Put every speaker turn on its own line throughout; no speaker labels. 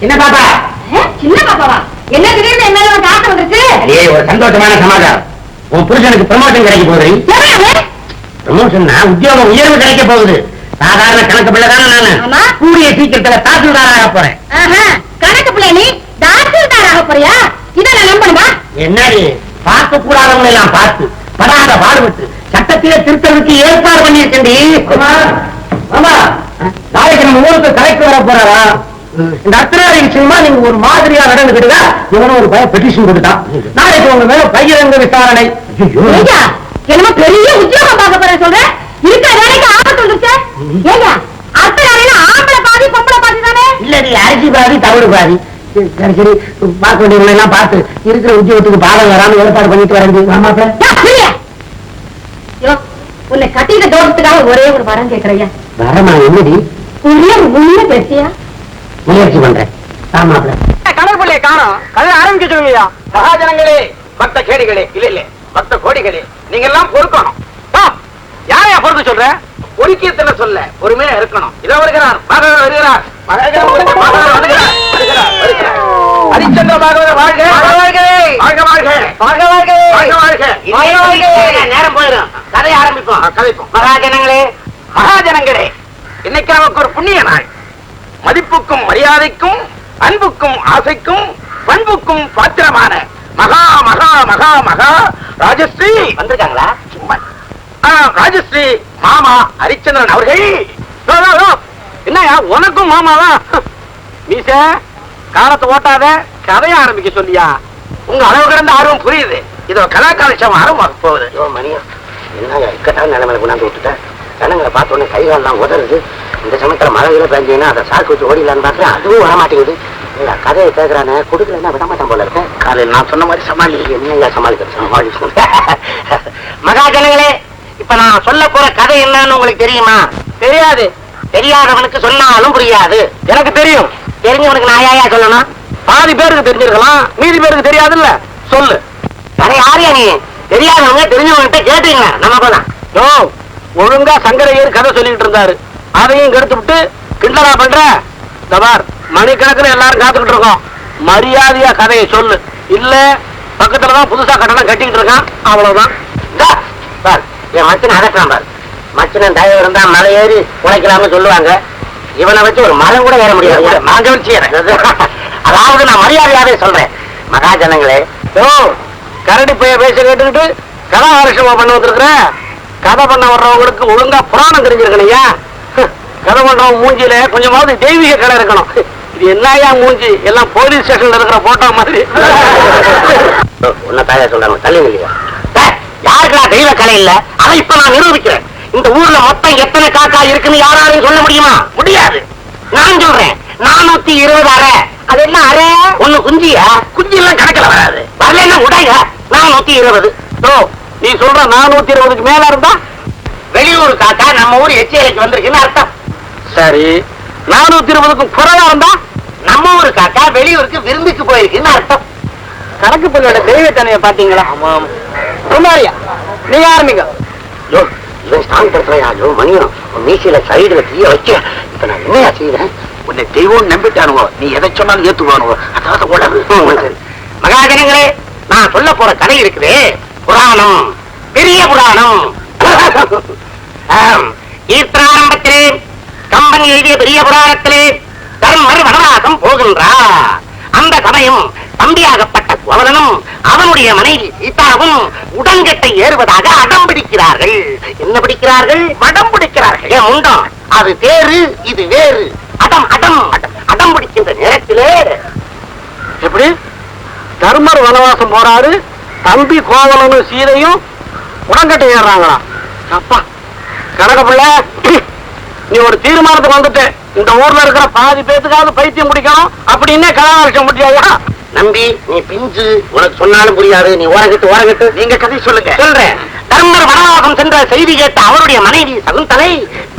என்ன பாப்பா?
ஏ, சின்ன பாப்பாவா? என்ன திடீர்னு என்ன காத்து வந்துருச்சு?
அடியே ஒரு சந்தோஷமான சமாச்சாரம் உன் புருஷனுக்கு ப்ரமோஷன் கிடைக்க போகுது? ப்ரமோஷன்னா உத்தியோகம் உயர்வு கிடைக்க போகுது. சாதாரண கணக்கு பிள்ளை தானே. நானு. கூடிய சீக்கிரத்துல தாசில்தாராக போறேன்.
ஆஹா, கணக்கு பிள்ளை நீ? தாசில்தார் ஆக போறியா? இதை நான் நம்பணுமா
என்னடி? பார்க்க கூடாதவங்களை எல்லாம் பார்த்து படாத பாடுபட்டு சட்டத்திலே திருத்தலுக்கு ஏற்பாடு பண்ணியிருக்கேன்டி. ஆமா நாளைக்கு நம்ம ஊருக்கு கலெக்டர் வர போறாரா? இந்த அத்தனாரி விஷயமா நீங்க ஒரு மாதிரியா நடந்துக்கிட்டுதா இவனும் ஒரு பையன் பெட்டிஷன் கொடுத்தான். நாளைக்கு உங்க மேல பகிரங்க விசாரணை.
என்னமோ பெரிய உத்தியோகம் பார்க்க போறேன் சொல்ற? இருக்கிற வேலைக்கு ஆபத்து வந்துருச்சு. ஏங்க அத்தனை வேலையில ஆம்பளை பாதி பொம்பளை பாதி தானே?
இல்லடி அரிசி பாதி தவிடு பாதி. சரி, சரி பார்க்க வேண்டியவங்களை எல்லாம் பார்த்து இருக்கிற உத்தியோகத்துக்கு பாடம் வராம ஏற்பாடு பண்ணிட்டு வரேன்?
யோ, உன்னை கட்டிட்ட தோட்டத்துக்காக ஒரே ஒரு வரம் கேக்குறையா
வரமா என்னடி?
ஒரே ஒரு பேசியா
முயற்சி பண்றேன். ஆமாப்ல
கடல் பிள்ளைய காணோம். கதை ஆரம்பிக்க சொல்லுங்கய்யா. மகாஜனங்களே பக்த கேடிகளே. இல்ல இல்ல பக்த கோடிகளே. நீங்க எல்லாம் பொறுக்கணும் யாரையா பொறுக்க சொல்ற? பொறுக்கியத்துல சொல்ல. பொறுமையா இருக்கணும். இதோ வருகிறார். மகன் வருகிறார். ஹரிச்சந்திர பாகவதர் வாழ்க. வாழ்க வாழ்க. வாழ்க வாழ்க. வாழ்க வாழ்க. வாழ்க வாழ்க.
நேரம் போயிடும். கதை ஆரம்பிப்போம்.
கதைப்போம்.
மகாஜனங்களே.
மகாஜனங்களே இன்னைக்கு நமக்கு ஒரு புண்ணிய நாள். மதிப்புக்கும் மரியாதைக்கும் அன்புக்கும் ஆசைக்கும் பண்புக்கும் பாத்திரமான மகா மகா மகா மகா ராஜஸ்ரீ.
வந்திருக்காங்களா?
சும்மா. ராஜஸ்ரீ மாமா ஹரிச்சந்திரன் அவர்கள். யோ, யோ, யோ. என்னய்யா உனக்கும் மாமாவா? மீச காலத்தை ஓட்டாத கதைய ஆரம்பிக்க சொல்லியா? உங்க அளவு கிடந்த ஆர்வம் புரியுது. இதோ கலாகாலட்சம் ஆரம்பமாக போகுது.
மணியா. என்ன இக்கட்டான நிலைமையில கொண்டாந்து விட்டுட்டேன் ஜனங்களை பார்த்த உடனே கை காலெல்லாம் உதறுது. இந்த சமயத்துல மழையில பெஞ்சீங்கன்னா அதை சாக்கு வச்சு ஓடிடலான்னு பார்க்குறேன் அதுவும் வர மாட்டேங்குது இல்ல கதையை கேட்கறானே கொடுக்கலன்னா விட மாட்டான் போல இருக்கேன்
காலையில் நான் சொன்ன மாதிரி சமாளி.
என்னையா சமாளிக்கிற சமாளி.
மகாஜனங்களே
இப்ப நான் சொல்ல போற கதை என்னன்னு உங்களுக்கு தெரியுமா?
தெரியாது.
தெரியாதவனுக்கு சொன்னாலும் புரியாது.
எனக்கு தெரியும்.
தெரிஞ்சவனுக்கு நான் யாயா சொல்லணும்?
பாதி பேருக்கு தெரிஞ்சிருக்கலாம் மீதி பேருக்கு தெரியாதுல்ல. சொல்லு.
வேற யாரையா நீ. தெரியாதவங்க தெரிஞ்சவன்கிட்ட கேட்டீங்க. நமக்கு தான்
யோ ஒழுங்கா சங்கரையர் கதை சொல்லிட்டு இருந்தாரு. அதையும் கெடுத்து விட்டு கிண்டலா பண்ற? தபார் மணிக்கணக்கில் எல்லாரும் காத்துக்கிட்டு இருக்கோம். மரியாதையா கதையை சொல்லு. இல்ல பக்கத்துல தான் புதுசா கட்டணம் கட்டிக்கிட்டு இருக்கான். அவ்வளவுதான்.
பார் என் மச்சனை அதட்டான் பார். மச்சனன் தயவு இருந்தா மலை ஏறி உழைக்கலாம்னு சொல்லுவாங்க. இவனை வச்சு ஒரு மரம் கூட ஏற முடியாது.
நான் கவனிச்சுக்கிறேன்
அதாவது நான் மரியாதையாவே சொல்றேன். மகாஜனங்களே
யோ கரடி பைய பேச கேட்டுக்கிட்டு கதா ஆரட்சமா பண்ண வந்திருக்கிற? கதை பண்ண வர்றவங்களுக்கு ஒழுங்கா புராணம் தெரிஞ்சிருக்கணையா கதை பண்றவங்க மூஞ்சியில கொஞ்சமாவது தெய்வீக கலை இருக்கணும். இது என்னையா மூஞ்சி? எல்லாம் போலீஸ் ஸ்டேஷன்ல இருக்கிற போட்டோ மாதிரி.
உன்ன தாயா சொல்றாங்க தள்ளி இல்லையா யாருக்கு நான் தெய்வ கலை இல்ல? அதை இப்ப நான் நிரூபிக்கிறேன். இந்த ஊர்ல மொத்தம் எத்தனை காக்கா இருக்குன்னு யாராலையும் சொல்ல முடியுமா? முடியாது. நான் சொல்றேன் நானூத்தி இருபது அரை அது என்ன அரை ஒண்ணு குஞ்சியா? குஞ்சு எல்லாம் கணக்குல வராது. வரல என்ன உடைய? நானூத்தி இருபது.
யோ நீ சொல்ற நானூத்தி இருபதுக்கு மேல இருந்தா?
வெளியூர் காக்கா நம்ம ஊர் எச்சரிக்கைக்கு வந்திருக்குன்னு அர்த்தம்.
சரி. நானூத்தி இருபதுக்கும் குறைவா இருந்தா
நம்ம ஊர் காக்கா வெளியூருக்கு விருந்துக்கு போயிருக்குன்னு அர்த்தம்.
கணக்கு பிள்ளையோட தெய்வத்தனைய பாத்தீங்களா குமாரியா நீ ஆரம்பிங்க
யோ இவன் ஸ்ட்ராங் படுத்துறையா யோ மணியும் உன் மீசையில சைடுல தீய வைக்க இப்ப நான் என்னையா செய்யறேன்
உன்னை தெய்வம் நம்பிட்டானுவோ நீ எதை சொன்னாலும் ஏத்துக்குவானுவோ அதாவது உலகு
மகாஜனங்களே நான் சொல்ல போற கதை இருக்குது. புராணம். பெரிய புராணம். ஈர்த்தாரம்பத்திலே கம்பன் எழுதிய பெரிய புராணத்திலே தர்மர் வனவாசம் போகின்றார். அந்த சமயம் தம்பியாகப்பட்ட குவலனும் அவனுடைய மனைவி சீதாவும் உடன்கட்டை ஏறுவதாக அடம் பிடிக்கிறார்கள். என்ன பிடிக்கிறார்கள்? வடம் பிடிக்கிறார்கள். ஏன் உண்டம் அது தேறு இது வேறு. அடம் அடம் அடம் அடம் பிடிக்கின்ற நேரத்திலே.
எப்படி? தர்மர் வனவாசம் போறாரு தம்பி கோவலனும் சீதையும் உடன்கட்டை ஏறுறாங்களா? அப்பா கனக பிள்ளை நீ ஒரு தீர்மானத்துக்கு வந்துட்ட இந்த ஊர்ல இருக்கிற பாதி பேத்துக்காவது பைத்தியம் முடிக்கணும் அப்படின்னே கலாவரிசம் முடியாயா
நம்பி நீ பிஞ்சு உனக்கு சொன்னாலும் புரியாது. நீ ஓரங்கிட்டு ஓரங்கிட்டு
நீங்க கதை சொல்லுங்க.
சொல்றேன். தர்மர் வனவாசம் சென்ற செய்தி கேட்ட அவருடைய மனைவி சகுந்தலை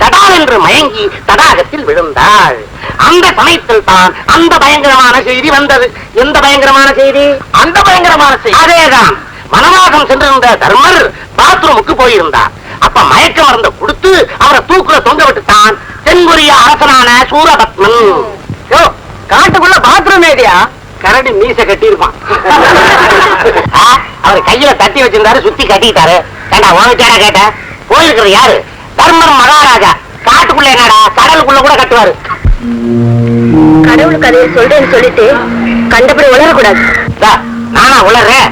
தடால் என்று மயங்கி தடாகத்தில் விழுந்தாள். அந்த சமயத்தில் தான் அந்த பயங்கரமான செய்தி வந்தது. எந்த பயங்கரமான செய்தி?
அந்த பயங்கரமான செய்தி.
அதேதான். வனவாசம் சென்றிருந்த தர்மர் பாத்ரூமுக்கு போயிருந்தார். அப்ப மயக்க மருந்த கொடுத்து அவரை தூக்குல தொங்க விட்டுட்டான். தென்கொரிய அரசனான சூரபத்மன்.
யோ, காட்டுக்குள்ள
ஐடியா
கரடி மீச கட்டியிருப்பான். அவர் கையில தட்டி வச்சிருந்தாரு சுத்தி கட்டிக்கிட்டாரு ஏண்டா உனக்கிட்டாடா கேட்ட? போயிருக்கிறது யாரு? தர்மர் மகாராஜா. காட்டுக்குள்ள என்னடா? கடலுக்குள்ள கூட கட்டுவாரு.
கடவுள் கதையை சொல்றேன்னு சொல்லிட்டு கண்டபடி உளரக்கூடாது
நானா உளறேன்.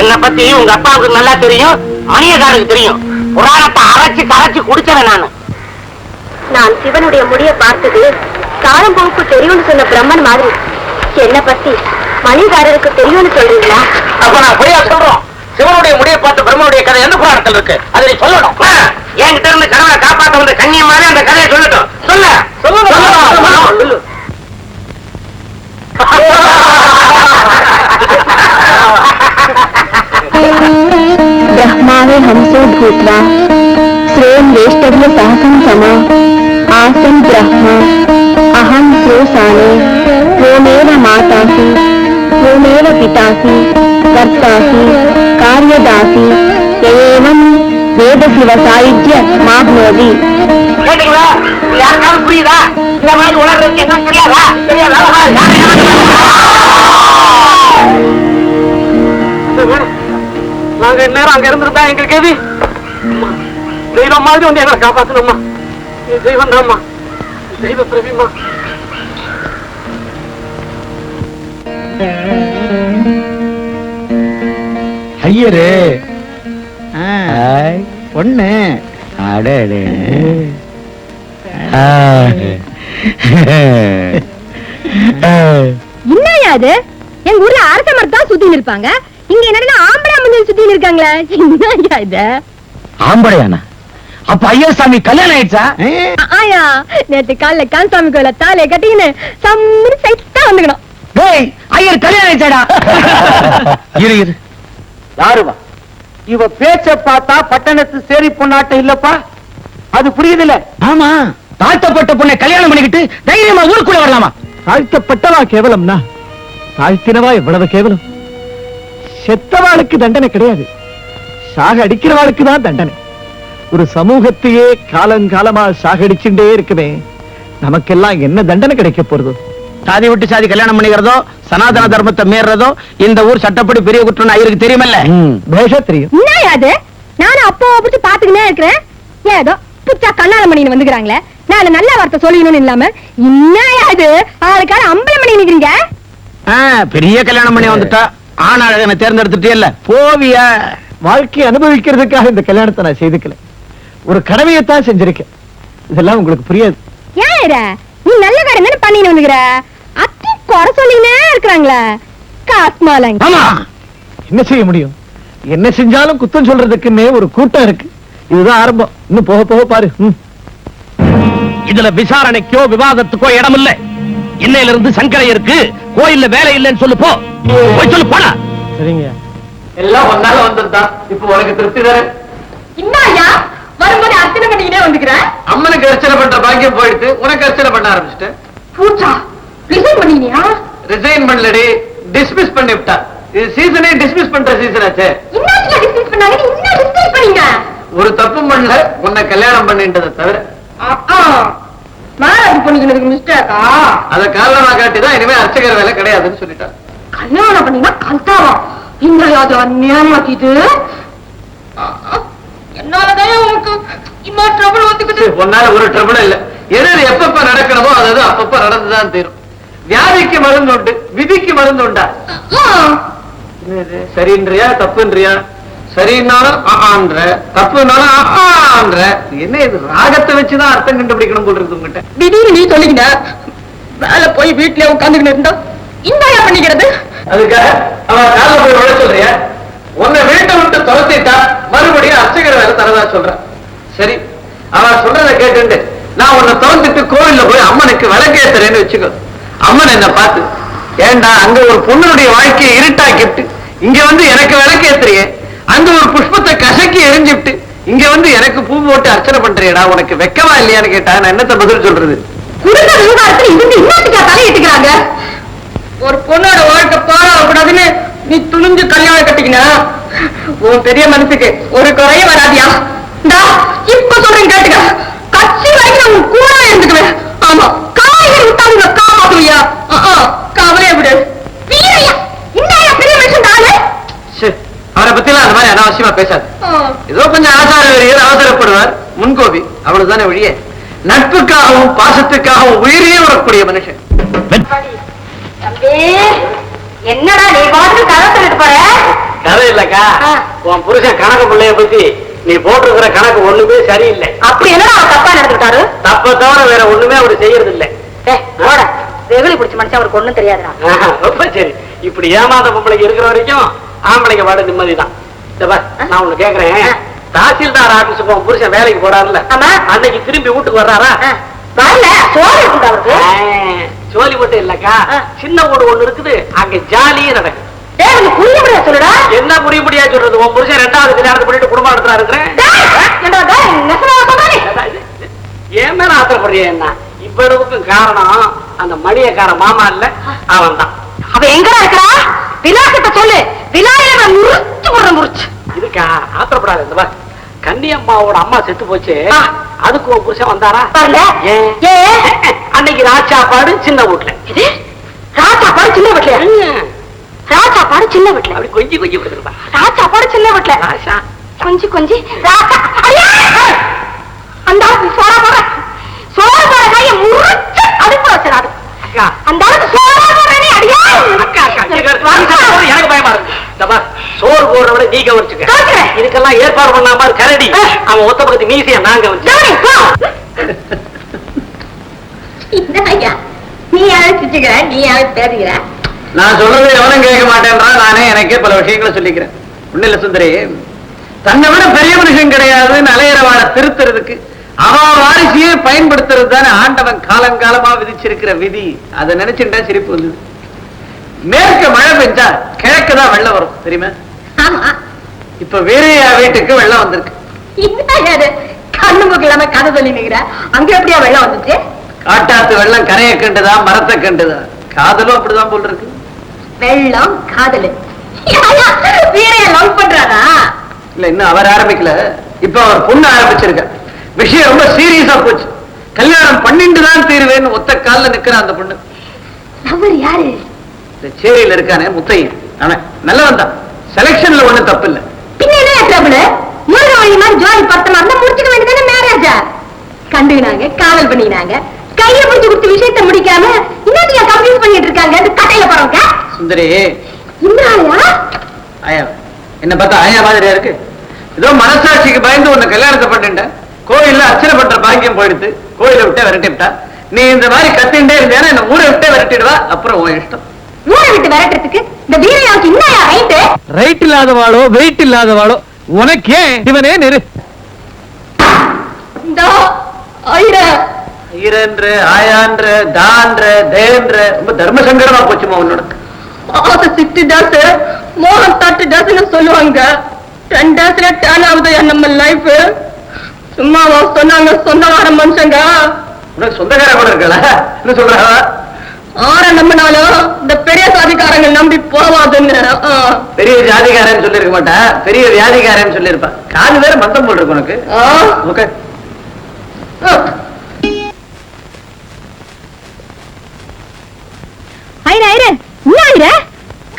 என்னை பத்தி உங்க அப்பாவுக்கு நல்லா தெரியும் மணியக்காரருக்கு தெரியும். புராணத்தை அரைச்சு கரைச்சு குடிச்சவன் நானு.
நான் சிவனுடைய முடிய பார்த்தது காலம்போக்கு தெரியும்னு சொன்ன பிரம்மன் மாதிரி. என்ன பத்தி மணிகாரருக்கு தெரியும்னு சொல்றீங்களா?
அப்ப நான் பொய்யா சொல்றோம். சிவனுடைய முடியை பார்த்து பிரம்மனுடைய கதை எந்த புராணத்தில் இருக்கு? அதை நீ சொல்லணும்.
என்கிட்ட இருந்து கனவை காப்பாத்த வந்த கண்ணிய மாதிரி அந்த கதையை சொல்லட்டும். சொல்ல.
சொல்லணும்.
சொல்லு.
ब्रह्मावे हमसो भूत्वा श्रेयं वेष्टव्य सहसं समा आसन् ब्रह्म अहं सोसाने त्वमेव मातासि त्वमेव पितासि कर्तासि कार्यदासि एवं वेदशिव सायुज्य माप्नोति
கேட்டீங்களா யாருக்காவது புரியுதா இந்த மாதிரி உலகிறதுக்கு என்ன தெரியாதா தெரியாதா
நாங்க நேரம் அங்க இருந்திருந்தா எங்களுக்கு எது? தெய்வம் மாதிரி வந்து எங்களை காப்பாத்தணும்மா. நீ தெய்வம் தான்மா. தெய்வ பிரபிமா
ஐயரு. பொண்ணு. அடடே.
என்னையா அது? எங்க ஊர்ல அரச மரத்தான் சுத்தி இருப்பாங்க. இங்க ஆம்பளை மஞ்சள் சுத்தி இருக்காங்களே? என்னையா இது?
ஆம்படையானா அப்ப ஐயர் கல்யாணம் ஆயிடுச்சா?
ஆயா நேத்து காலைல கான்சாமி கோயில தாலைய கட்டிக்கின்னு சம்முன்னு சைட்டா வந்துக்கணும்.
டேய் ஐயர் கல்யாணம் ஆயிடுச்சாடா? இரு இரு.
யாருவா? இவ பேச்ச பார்த்தா பட்டணத்து சேரி பொண்ணாட்டம் இல்லப்பா? அது புரியுதுல?
ஆமா. தாழ்த்தப்பட்ட பொண்ணை கல்யாணம் பண்ணிக்கிட்டு தைரியமா ஊருக்குள்ள வரலாமா?
தாழ்த்தப்பட்டவா கேவலம்னா? தாழ்த்தினவா எவ்வளவு கேவலம்? செத்தவாளுக்கு தண்டனை கிடையாது. சாக அடிக்கிறவாளுக்கு தான் தண்டனை. ஒரு சமூகத்தையே காலங்காலமா சாகடிச்சுட்டே இருக்குமே. நமக்கெல்லாம் என்ன தண்டனை கிடைக்க போறது?
சாதி விட்டு சாதி கல்யாணம் பண்ணிக்கிறதோ சனாதன தர்மத்தை மீறதோ இந்த ஊர் சட்டப்படி பெரிய குற்றம் ஐயருக்கு தெரியுமல்ல?
பேஷா தெரியும்.
என்னையா அது? நானும் அப்போ பிடிச்சி பாத்துக்கினே இருக்கிறேன். ஏதோ புச்சா கண்ணால மணின்னு வந்துக்கிறாங்களே. நான் நல்ல வார்த்தை சொல்லிக்கணும்னு இல்லாம என்னையா இது? ஆளுக்கார அம்பலம் பண்ணி நிக்கிறீங்க?
ஆ, பெரிய கல்யாணம் பண்ணி வந்துட்டா. ஆண் அழகனை தேர்ந்தெடுத்துட்டே இல்ல போவியா
வாழ்க்கையை அனுபவிக்கிறதுக்காக இந்த கல்யாணத்தை நான் செய்துக்கல. ஒரு கடமையைத்தான் செஞ்சிருக்கேன். இதெல்லாம் உங்களுக்கு புரியாது.
ஏன்? நீ நல்ல காரியம் தானே வந்துக்கிற? அத்தி குறை சொல்லினே இருக்கிறாங்களே. காஸ்மாலங்க
ஆமா.
என்ன செய்ய முடியும்? என்ன செஞ்சாலும் குத்தம் சொல்றதுக்குன்னே ஒரு கூட்டம் இருக்கு. இதுதான் ஆரம்பம். இன்னும் போக போக பாரு.
இதுல விசாரணைக்கோ விவாதத்துக்கோ இடம் இல்ல இன்னையில இருந்து சங்கரையருக்கு கோயில்ல வேலை இல்லைன்னு சொல்லு போ. போய் சொல்லு போடா.
சரிங்க.
எல்லாம் ஒன்னால வந்திருந்தா இப்ப உனக்கு திருப்தி தானே?
இன்னாயா? வரும்போது அர்ச்சனை பண்ணிக்கிட்டே வந்துக்கிறேன்
அம்மனுக்கு அர்ச்சனை பண்ற பாக்கியம் போயிடுத்து உனக்கு அர்ச்சனை பண்ண ஆரம்பிச்சிட்டேன்.
பூச்சா? ரிசைன் பண்ணினியா?
ரிசைன் பண்ணலடி டிஸ்மிஸ் பண்ணி விட்டா. இது சீசனே டிஸ்மிஸ் பண்ற சீசன் ஆச்சே.
டிஸ்மிஸ் பண்ணாங்க இன்னும் டிஸ்மிஸ் பண்ணீங்க.
ஒரு தப்பு பண்ணல உன்னை கல்யாணம் பண்ணின்றதை தவிர.
மேரேஜ் பண்ணிக்கிறதுக்கு மிஸ்டேக்கா
அத காரணமா காட்டி தான் இனிமே அர்ச்சகர் வேலை கிடையாதுன்னு சொல்லிட்டான்
கல்யாணம் பண்ணினா கல்தாவா? இந்த அது அந்நியமாக்கிது என்னாலதான் உனக்கு இம்மா ட்ரபிள்
உன்னால ஒரு ட்ரபிளும் இல்ல. எது எப்பப்ப நடக்கணுமோ அது அது அப்பப்ப நடந்துதான் தீரும். வியாதிக்கு மருந்து உண்டு விதிக்கு மருந்து உண்டா? சரின்றியா? தப்புன்றியா? சரின்னாலும் ஆன்ற தப்புனாலும் ஆன்ற என்ன இது ராகத்தை வச்சுதான் அர்த்தம் கண்டுபிடிக்கணும் போல் இருக்கு உங்ககிட்ட
திடீர்னு நீ சொல்லிக்கிட்ட வேலை போய் வீட்டுல உட்காந்துக்கிட்டு இருந்தா இந்தாயா பண்ணிக்கிறது?
அதுக்காக அவன் கால போய் விட சொல்றியா? உன்னை வீட்டை விட்டு துரத்திட்டா மறுபடியும் அர்ச்சகர் வேலை தரதா சொல்றான் சரி அவன் சொல்றதை கேட்டுண்டு நான் உன்னை துரத்திட்டு கோவில்ல போய் அம்மனுக்கு விளக்கேத்துறேன்னு வச்சுக்கோ. அம்மன் என்ன பார்த்து ஏண்டா அங்க ஒரு பொண்ணுடைய வாழ்க்கையை இருட்டாக்கிட்டு இங்க வந்து எனக்கு விளக்கேத்துறியே. அங்க ஒரு புஷ்பத்தை கசக்கி எரிஞ்சுட்டு இங்க வந்து எனக்கு பூ போட்டு அர்ச்சனை பண்றியடா உனக்கு வெக்கமா இல்லையான்னு கேட்டா நான் என்னத்த பதில் சொல்றது?
குடும்ப விவகாரத்துல இருந்து இன்னத்துக்கா தலையிட்டுக்கிறாங்க ஒரு பொண்ணோட வாழ்க்கை பாழாகக்கூடாதுன்னு நீ துணிஞ்சு கல்யாணம் கட்டிக்கினா? உன் பெரிய மனசுக்கு ஒரு குறைய வராதியா? இப்ப சொல்றேன் கேட்டுக்க. கட்சி வரைக்கும் நான் உன் கூட இருந்துக்குவேன். ஆமா காய்கறி விட்டா உங்களை காப்பாத்துவியா கவலையை விடு
அனாவசியமா பேசாது. ஏதோ கொஞ்சம் ஆசார வெறியர் அவசரப்படுவார். முன்கோபி அவ்வளவுதானே ஒழிய நட்புக்காகவும் பாசத்துக்காகவும் உயிரையே விடக்கூடிய மனுஷன்.
தம்பி என்னடா நீ பாட்டு கதை சொல்லிட்டு போற?
கதை இல்லக்கா. உன் புருஷன் கணக்கு பிள்ளைய பத்தி நீ போட்டிருக்கிற கணக்கு ஒண்ணுமே சரியில்லை.
அப்படி என்னடா அவர் தப்பா நடந்துட்டாரு
தப்ப தவிர வேற ஒண்ணுமே அவர் செய்யறது இல்ல
போட. வெகுளி பிடிச்ச மனுஷன் அவருக்கு ஒண்ணும் தெரியாதுடா.
ஆஹா, ரொம்ப சரி. இப்படி ஏமாந்த பொம்பளைக்கு இருக்கிற வரைக்கும் ஆம்பளைக்கு வாட நிம்மதிதான். நான் ஒண்ணு கேக்குறேன். தாசில்தார் ஆபீஸுக்கு உன் புருஷன் வேலைக்கு போறாருல்ல. அன்னைக்கு திரும்பி வீட்டுக்கு வர்றாரா? ஜோலி மட்டும் இல்லக்கா. சின்ன வீடு ஒண்ணு இருக்குது அங்க ஜாலியே நடக்கும் என்ன புரிய முடியா சொல்றது? உன் புருஷன் ரெண்டாவது கல்யாணத்தை பண்ணிட்டு குடும்பம் நடத்துறா இருக்கிறேன்? ஏன் மேல ஆத்திரப்படுறிய என்ன? இவ்வளவுக்கும் காரணம் அந்த மணியக்கார மாமா இல்ல அவன் தான்
அவ எங்கடா இருக்கா விலாசத்தை சொல்லு. விலாயில முறிச்சு போடுற முறிச்சு.
இதுக்கா ஆத்திரப்படாத இந்த பார் கன்னியம்மாவோட அம்மா செத்து போச்சு. அதுக்கு உன் புருஷன் வந்தாரா? அன்னைக்கு ராச்சாப்பாடு சின்ன வீட்டுல.
இது? ராஜாப்பாடு சின்ன வீட்லயா ராஜாப்பாடு சின்ன வீட்ல
அப்படி கொஞ்சி கொஞ்சி கொடுத்துருப்பா.
ராஜாப்பாடு சின்ன வீட்ல
ராசா
கொஞ்சி கொஞ்சி. ராஜா! அந்த ஆளுக்கு சோறா போற சோறு போற கையை முறிச்சு அடுப்பு வச்சிடாது. அந்த ஆளுக்கு போறேனே அடியா
அக்கா அக்கா இங்க இரு. வாங்க, சோறு எனக்கு பயமா இருக்கு இந்த பார், சோறு போடுறவளை நீ கவனிச்சுக்க. இதுக்கெல்லாம் ஏற்பாடு பண்ணாம கரடி. அவன் ஒத்த பக்கத்து மீசிய நான் கவனிச்சு
டேய், போ. ஐயா நீ அழைச்சிச்சுக்கிற நீ அழைச்சு பேசுகிற?
நான் சொல்றது எவனும் கேட்க மாட்டேன்றான். நானே எனக்கே பல விஷயங்களை சொல்லிக்கிறேன். ஒண்ணு இல்ல சுந்தரி தன்னை விட பெரிய மனுஷன் கிடையாதுன்னு அலையிறவாட திருத்துறதுக்கு அவன் வாரிசையே பயன்படுத்துறது தானே ஆண்டவன் காலங்காலமா விதிச்சிருக்கிற விதி. அதை நினைச்சுட்டா சிரிப்பு வந்தது. மேற்க மழை பெஞ்சா கிழக்கு தான் வெள்ளம் வரும் தெரியுமா?
ஆமா.
இப்ப வீரையா வீட்டுக்கு வெள்ளம் வந்திருக்கு.
என்ன கண்ணு மூக்கு இல்லாம கதை சொல்லி நிக்கிற அங்க எப்படியா வெள்ளம் வந்துச்சு?
காட்டாத்து வெள்ளம் கரையை கண்டுதா மரத்தை கண்டுதா? காதலும் அப்படிதான் போல் இருக்கு.
வெள்ளம் காதலு. வீரைய லவ் பண்றாரா?
இல்ல இன்னும் அவர் ஆரம்பிக்கல. இப்ப அவர் பொண்ணு ஆரம்பிச்சிருக்க. விஷயம் ரொம்ப சீரியஸா போச்சு. கல்யாணம் பண்ணிட்டு தான் தீருவேன்னு ஒத்த கால்ல நிக்கிற அந்த பொண்ணு.
லவர் யாரு?
இந்த சேரியில இருக்கானே முத்தையன். அவன் நல்லவன் தான் செலக்ஷன்ல ஒண்ணும் தப்பு இல்ல
பின்ன என்ன ட்ரபிள் முருக வழி மாதிரி ஜோடி பத்தமா இருந்தா முடிச்சுக்க வேண்டியதானே மேரேஜா கண்டுக்கினாங்க காதல் பண்ணிக்கினாங்க. கையை பிடிச்சு கொடுத்து விஷயத்தை முடிக்காம இன்னொரு கம்ப்ளீட் பண்ணிட்டு இருக்காங்க. அந்த கடையில போறவங்க.
சுந்தரி.
இன்னாலயா
ஆயா என்ன பார்த்தா ஆயா மாதிரியா இருக்கு? ஏதோ மனசாட்சிக்கு பயந்து உன்னை கல்யாணத்தை பண்ணிட்டேன் கோயில்ல அர்ச்சனை பண்ற பாக்கியம் போயிடுது கோயிலை விட்டே விரட்டி விட்டா நீ இந்த மாதிரி கத்திண்டே இருந்தேன்னா என்ன ஊரை விட்டே விரட்டிடுவா? அப்புறம் உன் இஷ்டம்.
ஊரை விட்டு விரட்டுறதுக்கு இந்த வீரையாவுக்கு இன்னயா ரைட்டு
ரைட் இல்லாதவாளோ வெயிட் இல்லாதவாளோ உனக்கே இவனே நெரு. ஈரன்ற ஆயான்ற தான்ற தேன்ற ரொம்ப தர்ம சங்கடமா போச்சுமா உன்னோட
ஆசை சிக்ஸ்டி டேஸ் தேர்ட்டி டேஸ்னு சொல்லுவாங்க. டென் டேஸ்ல டேன் ஆகுது நம்ம லைஃப் சும்மாவா சொன்னாங்க சொந்தக்கார மனுஷங்க.
உனக்கு சொந்தக்கார கூட இருக்கல? என்ன சொல்றா?
ஆற நம்பினாலும் இந்த பெரிய சாதிக்காரங்க நம்பி போவாதுன்னு.
பெரிய ஜாதிகாரன் சொல்லிருக்க மாட்டா? பெரிய வியாதிகாரன் சொல்லிருப்பா. காது வேற மந்தம் போல் இருக்கு உனக்கு. ஓகே.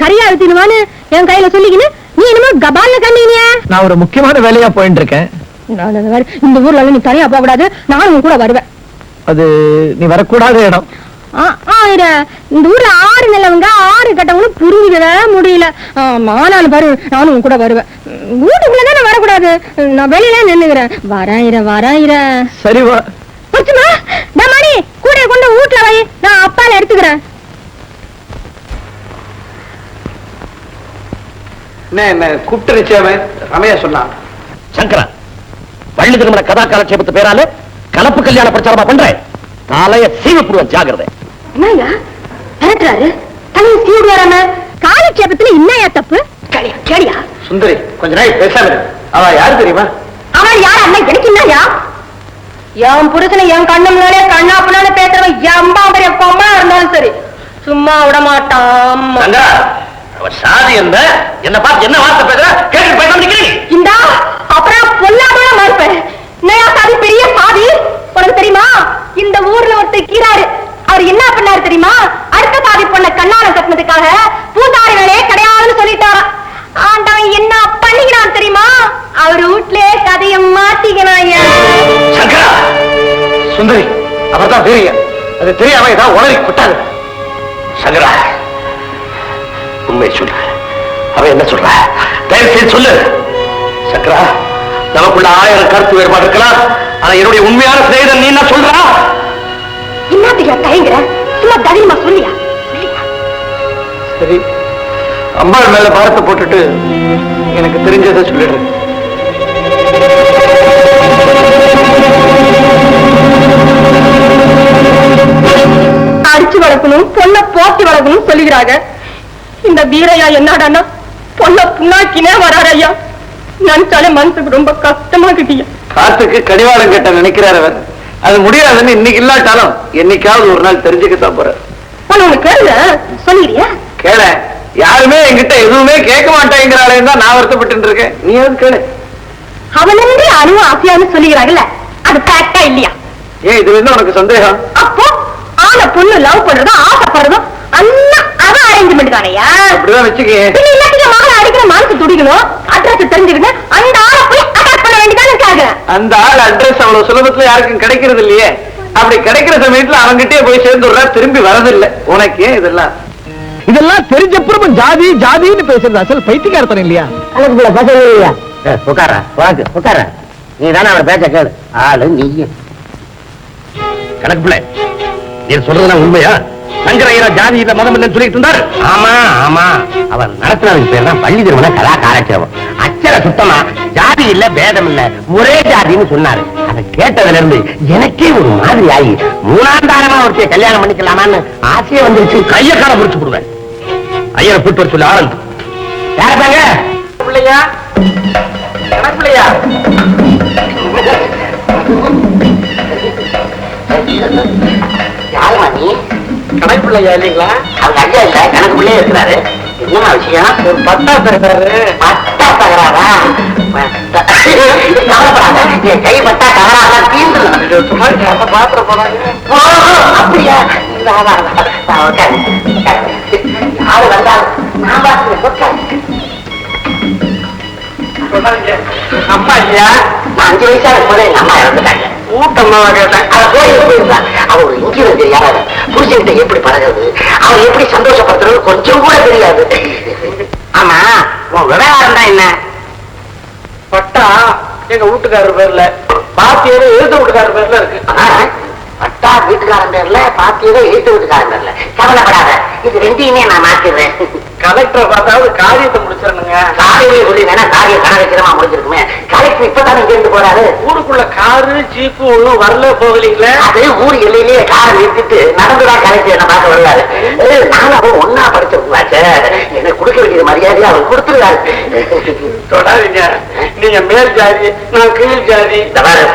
கரியா தினுவான்னு என் கையில சொல்லிக்கின்னு நீ என்னமோ கபால்ல கண்டீனியா
நான் ஒரு முக்கியமான வேலையா போயிட்டு இருக்கேன்
இந்த ஊர்ல நீ தனியா போக கூடாது நானும் கூட வருவேன்.
அது நீ வரக்கூடாத இடம்.
இந்த ஊர்ல ஆறு ஆறு கட்டவங்களும் புரிஞ்சுக்கவே முடியல. ஆமா நான் பாரு நானும் உன் கூட வருவேன். வீட்டுக்குள்ள தானே வரக்கூடாது. நான் வெளியில நின்னுக்கிறேன். வரேன் ஐரா வரேன் ஐரா
சரி வா.
பச்சுமா மணி. கூட கொண்டு வீட்டுல வை. நான் அப்பால எடுத்துக்கிறேன்.
என்ன என்ன கூப்பிட்டு நிச்சயமே ரமையா சொன்னான்.
சங்கரா வள்ளி திருமண கதா காலட்சேபத்து பேரால கலப்பு கல்யாண பிரச்சாரமா பண்றேன். காலைய சீவப்புடுவன் ஜாகிரதை.
என்னய்யா? மிரட்டுறாரு? தலையை சீடு வராம
காலட்சேபத்துல என்னையா தப்பு?
கேளியா கேளியா?
சுந்தரி கொஞ்ச நாள் பேசாம. அவ யாரு தெரியுமா?
அவன் யார்? அண்ணா எனக்கு என்னய்யா என் புருஷனை என் கண்ணு முன்னாலே கண்ணா புண்ணான்னு பேசுறவன் எம்பா பெரிய பொம்மா இருந்தாலும் சரி. சும்மா விட மாட்டான்.
சங்கரா அவ சாதி என்ன என்ன பார்த்து என்ன வார்த்தை பேசுற? கேட்டு நிக்கிறீங்க
இந்தா அப்புறம் பொல்லாம மறுப்பேன் என்னையா சாதி பெரிய சாதி? உனக்கு தெரியுமா? இந்த ஊர்ல ஒருத்தர் கீராரு அவர் என்ன பண்ணாரு தெரியுமா? அடுத்த பாதி பொண்ண கண்ணாலம் கட்டினதுக்காக பூசாரி கிடையாதுன்னு சொல்லிட்டாராம் ஆண்டவன் என்ன பண்ணிக்கிறான் தெரியுமா?
அவர் வீட்லயே கதைய மாத்திக்கிறான் சுந்தரி அவர்தான் வீரிய அது தெரியாம ஏதாவது உளறி விட்டாங்க
சங்கரா உண்மை சொல்ல அவ என்ன சொல்ற? தயவு செய்து சொல்லு. சக்கரா நமக்குள்ள ஆயிரம் கருத்து வேறுபாடு இருக்கலாம். ஆனா என்னுடைய உண்மையான சிநேகிதன் நீ என்ன சொல்றா?
என்னத்துக்கு தயங்குற? சும்மா தைரியமா சொல்லியா?
சரி அம்பாள் மேல பாரத்தை போட்டுட்டு எனக்கு தெரிஞ்சதை சொல்லிடுறேன்
அடிச்சு வளர்க்கணும் பொண்ண போட்டி வளர்க்கணும் சொல்லுகிறாங்க. இந்த வீரையா என்னடான்னா பொண்ண புண்ணாக்கினே வராரு ஐயா நினைச்சாலே மனசுக்கு ரொம்ப கஷ்டமா கிட்டியா
காத்துக்கு கடிவாளம் கட்ட நினைக்கிறார் அவர். அது முடியாதுன்னு இன்னைக்கு இல்லாட்டாலும் என்னைக்காவது ஒரு நாள் தெரிஞ்சுக்கத்தான்
கேளுங்க. சொல்லிடுறியா?
கேள. யாருமே என்கிட்ட எதுவுமே கேட்க மாட்டேங்கிறாளே தான் நான் வருத்தப்பட்டு இருக்கேன். நீ எது கேளு.
அவனன்றி அணுவும் ஆசையான்னு சொல்லுகிறாங்கல்ல அது ஃபேக்டா இல்லையா?
ஏன் இதுல என்ன உனக்கு சந்தேகம்?
அப்போ ஆன பொண்ணு லவ் பண்றதும் ஆசைப்படுறதும் எல்லாம் அவன் அரேஞ்ச்மெண்ட் தானையா?
அப்படிதான் வச்சுக்கே
மகளை அடிக்கிற மனசு துடிக்கணும். அட்ரஸ் தெரிஞ்சுக்கிட்டு அந்த ஆளை போய் கேக்குறேன்
அந்த ஆள் அட்ரஸ் அவ்வளவு சுலபத்துல யாருக்கும் கிடைக்கிறது இல்லையே. அப்படி கிடைக்கிற சமயத்துல அவன்கிட்டயே போய் சேர்ந்துடுறா திரும்பி வரதில்லை. உனக்கு இதெல்லாம்.
இதெல்லாம் தெரிஞ்சப்புறம் ஜாதி ஜாதின்னு பேசுறது அசல் பைத்தியக்காரத்தனம் இல்லையா?
உட்கார உனக்கு உட்கார நீ தானே அவன் பேச்ச கேளு. ஆளு நீயும்
கணக்கு பிள்ளை நீ சொல்றதுலாம் உண்மையா? சங்கரையரா ஜாதி இல்ல மதம் இல்லைன்னு சொல்லிட்டு இருந்தாரு.
ஆமா ஆமா. அவன் நடத்துனதுக்கு பேர் தான் பள்ளி திருமண கலா காலட்சேபம் அச்சர சுத்தமா ஜாதி இல்ல பேதம் இல்ல ஒரே ஜாதின்னு சொன்னாரு. அதை கேட்டதுல இருந்து எனக்கே ஒரு மாதிரி ஆகி மூணாந்தாரமா ஒருத்தைய கல்யாணம் பண்ணிக்கலாமான்னு ஆசையே வந்துருச்சு.
கைய கால முடிச்சு போடுவேன். ஐயரை கூட்டு வர சொல்லி ஆனந்த்.
யாருப்பாங்க
பிள்ளையா? பிள்ளையா?
யாருமா நீ?
கணக்கு பிள்ளையா இல்லைங்களா?
அவங்க ஐயா இல்ல கணக்கு பிள்ளையே இருக்கிறாரு. என்னமா விஷயம்
ஒரு பட்டா தருகிறாரு
பட்டா தகராறா? என் கை பட்டா தகராறா?
பாத்திர போறாங்க.
அப்படியா? யாரு வந்தாலும் நான்
அம்மா இல்லையா?
நான் அஞ்சு வயசா இருக்கும்போது எங்க அம்மா இறந்துட்டாங்க.
ஊட்டம்மா கேட்டேன்
அவ கோயிலுக்கு போயிருந்தா அவ ஒரு இங்கிலும் தெரியாத புருஷன்கிட்ட எப்படி பழகுறது? அவன் எப்படி சந்தோஷப்படுத்துறது? கொஞ்சம் கூட தெரியாது. ஆமா உன் விவகாரம் தான் என்ன?
பட்டா எங்க வீட்டுக்காரர் பேர்ல பாத்தியது எழுத வீட்டுக்காரர் பேர்ல இருக்கு.
பட்டா வீட்டுக்காரன் பேர்ல பாத்தியதோ எழுத்து வீட்டுக்காரன் பேர்ல. கவலைப்படாத இது ரெண்டையுமே நான் மாத்திடுறேன்.
கலெக்டரை பார்த்தாவது காரியத்தை முடிச்சிடணுங்க.
காலையிலே சொல்லி வேணா காரியம் கனகச்சிரமா முடிஞ்சிருக்குமே. கலெக்டர் இப்பதானே இங்க இருந்து போறாரு.
ஊருக்குள்ள காரு ஜீப்பு ஒண்ணும் வரல போகலீங்களே.
அது ஊர் எல்லையிலேயே காரை நிறுத்திட்டு நடந்துதான் கலெக்டர் என்ன பார்க்க வருவாரு. நானும் அவன் ஒன்னா படிச்சிருக்கலாச்சே எனக்கு கொடுக்க வேண்டிய மரியாதையை அவர் கொடுத்துருவாரு
தொடாதீங்க. நீங்க மேல் ஜாதி நான் கீழ் ஜாதி.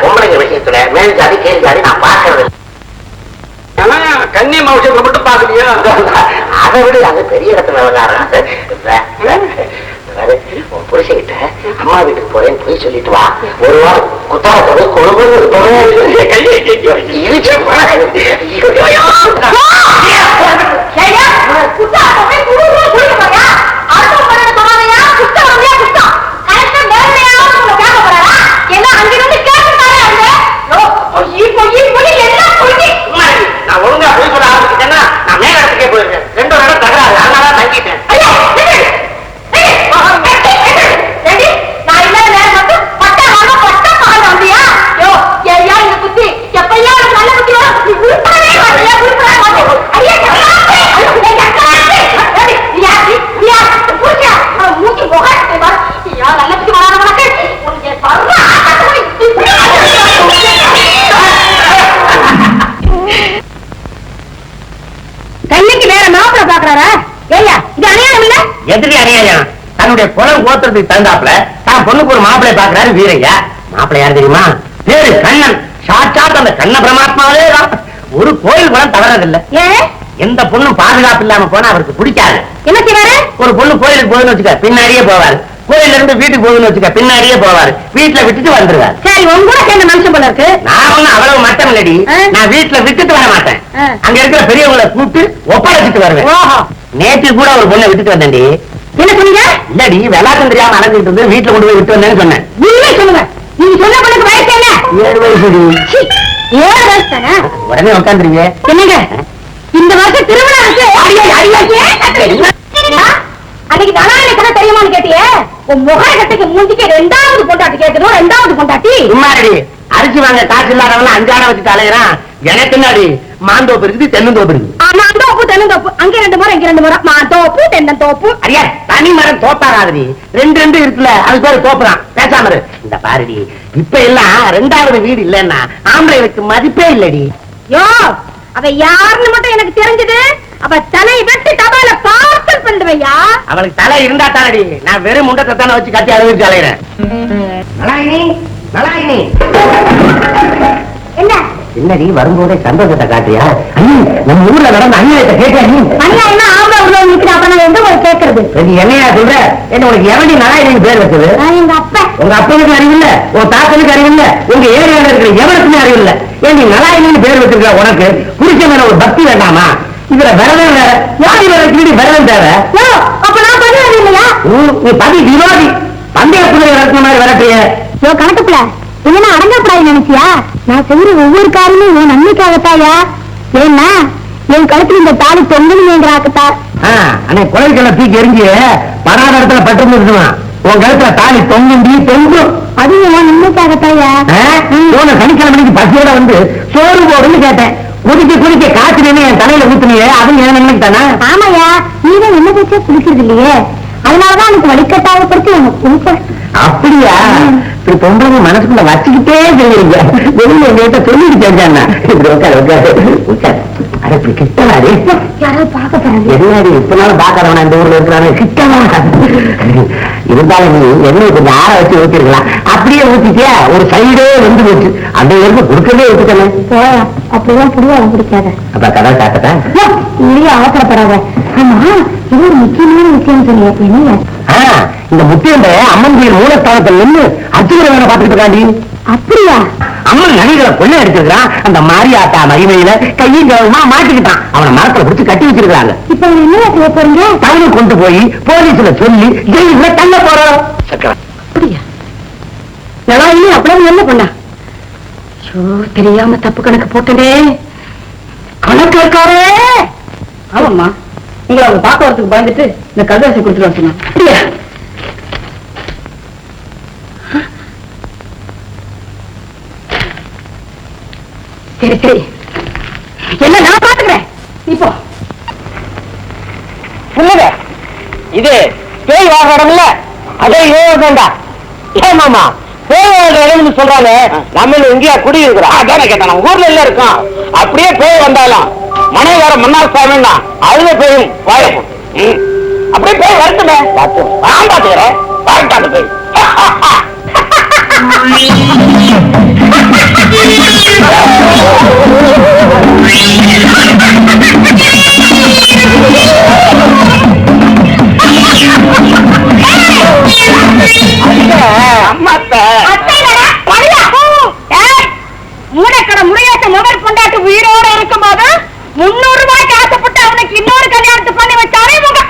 பொம்பளைங்க விஷயத்துல மேல் ஜாதி கீழ் ஜாதி நான்.
ஆனா கன்னி மாவட்டத்தை மட்டும் பாக்கலையா
அதை விட அது பெரிய இடத்துல விவகாரம் புருஷகிட்ட அம்மா வீட்டுக்கு போறேன்னு போய் சொல்லிட்டு வா. ஒரு வாரம் குத்தாரத்தோட கொழும்பு நான் ஒழுங்கா போய் சொல்ல ஆரம்பிச்சிட்டேன்னா நான் மேல இடத்துக்கே போயிருக்கேன் ரெண்டு இடம் தகராறு. அதனால தங்கிட்டேன். தன்னுடைய குலம் கோத்துறதுக்கு தகுந்தாப்புல தான் பொண்ணுக்கு ஒரு மாப்பிள்ளை பாக்குறாரு வீரையா மாப்பிள்ளை யார் தெரியுமா? பேரு கண்ணன். சாட்சாத் அந்த கண்ண பிரமாத்மாவே ஒரு கோயில் குலம் தவறதில்லை. எந்த பொண்ணும் பாதுகாப்பு இல்லாம போனா அவருக்கு பிடிக்காது.
என்ன செய்வாரு?
ஒரு பொண்ணு கோயிலுக்கு போகுதுன்னு வச்சுக்க பின்னாடியே போவாரு. கோயில்ல இருந்து வீட்டுக்கு போகுதுன்னு வச்சுக்க பின்னாடியே போவாரு. வீட்டுல விட்டுட்டு வந்துருவாரு.
சரி உங்க கூட சேர்ந்த மனுஷன் போல இருக்கு.
நான் ஒண்ணும் அவ்வளவு மட்டம் இல்லடி. நான் வீட்டுல விட்டுட்டு வர மாட்டேன். அங்க இருக்கிற பெரியவங்களை கூப்பிட்டு ஒப்படைச்சிட்டு வருவேன். நேற்று கூட ஒரு பொண்ணை விட்டுட்டு வந்தேன்டி.
என்ன சொன்னீங்க?
இல்லடி விளாட்டம் தெரியாம அலைஞ்சிட்டு இருந்து வீட்டுல கொண்டு போய் விட்டு வந்தேன்னு சொன்னேன்.
உண்மை சொல்லுங்க. நீங்க சொன்ன பொண்ணுக்கு வயசு என்ன?
ஏழு வயசுடி
சீ, ஏழு வயசு தானே?
உடனே உட்காந்துருங்க
என்னங்க? இந்த வருஷம் திருவிழா இருக்கு? அன்னைக்கு தனாலி கதை தெரியுமான்னு கேட்டியே? உன் முகர கட்டுக்கு மூஞ்சிக்கு ரெண்டாவது பொண்டாட்டி கேட்கணும் ரெண்டாவது பொண்டாட்டி.
அரிசி வாங்க காசு இல்லாதவன அஞ்சாட வச்சு தலையறான். எனக்கு பின்னாடி மாந்தோப்பு இருக்குது தென்னந்தோப்பு இருக்குது.
ஆமா அந்த தோப்பு தென்னந்தோப்பு. அங்க ரெண்டு முறை இங்க ரெண்டு முறை மா தோப்பு தென்னந்தோப்பு.
அடியா தனி மரம் தோப்பாகாதடி ரெண்டு ரெண்டு இருக்குல்ல அது பேரு தோப்புதான். பேசாம இரு. இந்த பாருடி இப்ப எல்லாம் ரெண்டாவது வீடு இல்லன்னா ஆம்பளைகளுக்கு மதிப்பே இல்லடி.
யோ அவ யாருன்னு மட்டும் எனக்கு தெரிஞ்சது. அவ தலை வெட்டி தபால பார்சல் பண்ணுவையா?
அவளுக்கு தலை இருந்தா தானடி. நான் வெறும் முண்டத்தை தானே வச்சு கட்டி அழுவிச்சு அலையிறேன். நலாயினி நலாயினி.
என்ன?
என்னடி வரும்போதே சந்தோஷத்தை காட்டியா நம்ம ஊர்ல நடந்த அநியாயத்தை கேட்டியா நீ
என்ன ஆம்பளை உள்ள நிக்கிற அப்ப நான் எந்த ஒரு கேக்குறது
நீ என்னையா சொல்ற? என்ன உனக்கு எவடி நலாயினி பேர் வச்சது?
எங்க அப்பா.
உங்க அப்பனுக்கு அறிவில்ல உன் தாத்தனுக்கு அறிவில்ல உங்க ஏரியால இருக்கிற எவனுக்குமே அறிவில்ல. ஏன் நீ நலாயினின்னு பேர் வச்சிருக்க உனக்கு புடிச்ச மேல ஒரு பக்தி வேண்டாமா? இதுல விரதம் வேற யார் விரதம் தேவை?
யோ அப்ப நான் பண்ணுறது இல்லையா
நீ பதி விரோதி. பந்தய விரட்டுன மாதிரி விரட்டுறிய.
யோ கணக்குப்புல என்ன அடங்கப்படாது நினைச்சியா? நான் செய்யற ஒவ்வொரு காரியமும் உன் நன்மைக்காகத்தாயா? ஏன்னா என் கழுத்துல இந்த தாலி தொங்கணுமேங்கிறாக்கத்தா
அண்ணே குழந்தைகளை தூக்கி எரிஞ்சு படாத இடத்துல பட்டு முடிச்சுமா உன் கழுத்துல தாலி தொங்குண்டி தொங்கும்.
அது என் நன்மைக்காகத்தாயா?
போன சனிக்கிழமைக்கு பசியோட வந்து சோறு போடுன்னு கேட்டேன். குடிக்க குடிக்க காய்ச்சி என் தலையில ஊத்துனியே அதுவும் என் நன்மைக்கு தானே?
ஆமாயா நீதான் என்ன பேச்சா குளிக்கிறது இல்லையே அதனாலதான் எனக்கு வழிகட்டாகப்படுத்தி எனக்கு குளிப்பேன்
அப்படியா? இப்படி பொம்பளை மனசுக்குள்ள வச்சுக்கிட்டே செய்யறீங்க வெளியில எங்கிட்ட சொல்லிட்டு செஞ்சாண்ணா இப்படி உட்காரு உட்காரு. உட்காரு. அட இப்படி கிட்டவாடி
யாராவது பார்க்க போறாங்க?
எதுனாடி இப்ப நாள் பாக்கிறவனா இந்த ஊர்ல கிட்டவா? இருந்தாலும் நீ எண்ணெய் கொஞ்சம் ஆற வச்சு ஊத்திருக்கலாம். அப்படியே ஊத்திட்டியா ஒரு சைடே வந்து போச்சு. அந்த வரைக்கும் குடுக்கவே ஊத்துக்கணும்
அப்படிதான் புடிவாதம் பிடிக்காத
அப்ப கதை காட்டதா
இல்லையா அவசரப்படாத. ஆமா இது ஒரு முக்கியமான விஷயம் சொன்னிய என்னையா?
ஆ, இந்த முத்தியண்ட அம்மன் கோயில் மூலஸ்தானத்தில் நின்று அச்சுகிற வேலை பார்த்துட்டு இருக்காண்டி.
அப்படியா?
அம்மன் நகைகளை கொள்ள எடுத்துக்கிறான் அந்த மாரியாத்தா மகிமையில கையும் கவனமா மாட்டிக்கிட்டான். அவனை மரத்துல பிடிச்சு கட்டி வச்சிருக்காங்க
இப்ப என்ன செய்ய போறீங்க?
டவுனுக்கு கொண்டு போய் போலீஸ்ல சொல்லி ஜெயில தள்ள போறோம்
அப்படியா? நல்லா அவ்வளவு என்ன பண்ணா? ஐயோ தெரியாம தப்பு கணக்கு போட்டனே. கணக்கு இருக்காரே ஆமாம்மா. உங்களை அவங்க பார்க்க வரதுக்கு பயந்துட்டு இந்த கல்வாசி கொடுத்துட்டு வர சொன்னான் அப்படியா? சரி சரி என்ன நான் பாத்துக்கிறேன் இப்போ
இல்லங்க இது பேய் வாங்க இடம் இல்ல? அதே யோகா ஏன் மாமா பேய் வாழ்ற இடம்னு சொல்றாங்க நம்ம இங்கேயா குடி இருக்கிறோம் அதானே கேட்டேன் நம்ம ஊர்ல எல்லாம் இருக்கோம். அப்படியே பேய் வந்தாலும் மனைவார மன்னார் சாமின்னா அதுல பேயும் வாழப்போம் அப்படியே பேய் வரட்டுமே. நான் பாத்துக்கிறேன் வரட்டாண்டு பேய்.
உயிரோட முன்னூறு ரூபாய்க்கு ஆசைப்பட்டு அவனுக்கு இன்னொரு கல்யாணத்தை பண்ணி வச்சாரே உங்க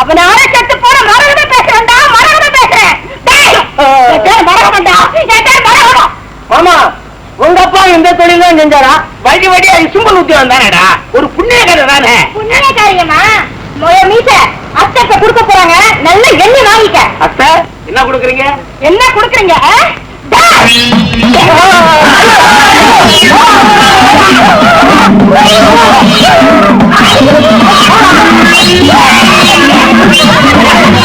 அவனால செத்து போற மரகத பேச வேண்டாம் மரகத பேசுறேன் டேய், என் பேர் மரகதம்டா, என் பேர் மரகதம்.
மாமா உங்க அப்பா இந்த தொழில் தான் செஞ்சாரா? வழி வழியா சும்பல் ஊத்தி வந்தானேடா ஒரு புண்ணிய கதை தானே.
புண்ணிய காரியமா மொய மீச அத்தைக்கு கொடுக்க போறாங்க. நல்ல எண்ணெய் வாங்கிக்க.
அத்தை என்ன கொடுக்குறீங்க?
என்ன கொடுக்குறீங்க?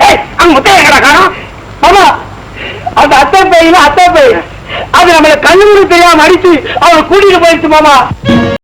ஏய், அங்க அத்தை பையில பை அது நம்மள கண்ணு தெரியாம அடிச்சு அவனை கூட்டிட்டு போயிடுச்சு மாமா.